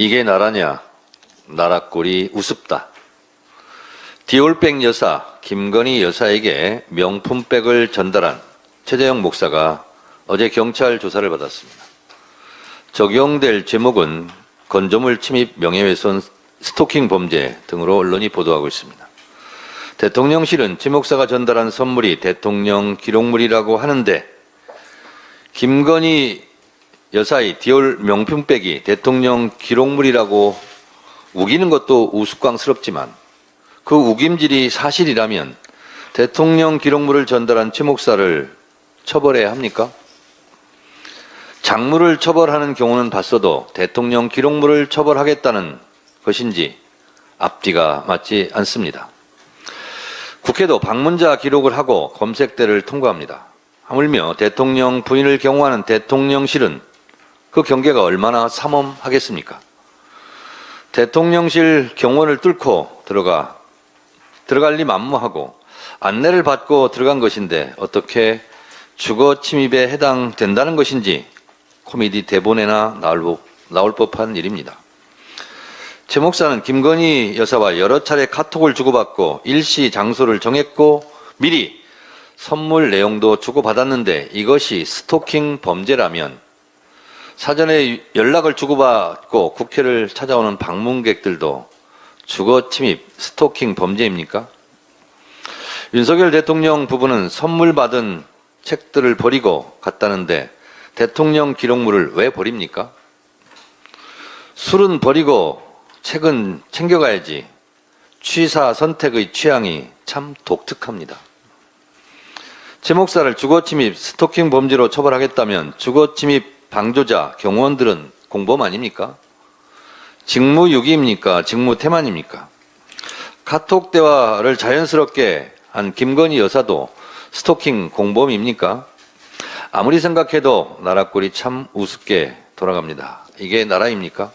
이게 나라냐? 나라꼴이 우습다. 디올백 여사 김건희 여사에게 명품백을 전달한 최재형 목사가 어제 경찰 조사를 받았습니다. 적용될 제목은 건조물 침입 명예훼손 스토킹 범죄 등으로 언론이 보도하고 있습니다. 대통령실은 최 목사가 전달한 선물이 대통령 기록물이라고 하는데 김건희 여사의 디올 명품백이 대통령 기록물이라고 우기는 것도 우스꽝스럽지만 그 우김질이 사실이라면 대통령 기록물을 전달한 최 목사를 처벌해야 합니까? 장물을 처벌하는 경우는 봤어도 대통령 기록물을 처벌하겠다는 것인지 앞뒤가 맞지 않습니다. 국회도 방문자 기록을 하고 검색대를 통과합니다. 하물며 대통령 부인을 경호하는 대통령실은 그 경계가 얼마나 삼엄하겠습니까? 대통령실 경호를 뚫고 들어가 들어갈 리 만무하고 안내를 받고 들어간 것인데 어떻게 주거 침입에 해당된다는 것인지 코미디 대본에나 나올, 법- 나올 법한 일입니다. 최 목사는 김건희 여사와 여러 차례 카톡을 주고받고 일시 장소를 정했고 미리 선물 내용도 주고받았는데 이것이 스토킹 범죄라면 사전에 연락을 주고받고 국회를 찾아오는 방문객들도 주거 침입, 스토킹 범죄입니까? 윤석열 대통령 부부는 선물 받은 책들을 버리고 갔다는데 대통령 기록물을 왜 버립니까? 술은 버리고 책은 챙겨가야지. 취사 선택의 취향이 참 독특합니다. 제 목사를 주거침입, 스토킹 범죄로 처벌하겠다면 주거침입 방조자, 경호원들은 공범 아닙니까? 직무유기입니까? 직무태만입니까? 카톡 대화를 자연스럽게 한 김건희 여사도 스토킹 공범입니까? 아무리 생각해도 나라 꼴이 참 우습게 돌아갑니다. 이게 나라입니까?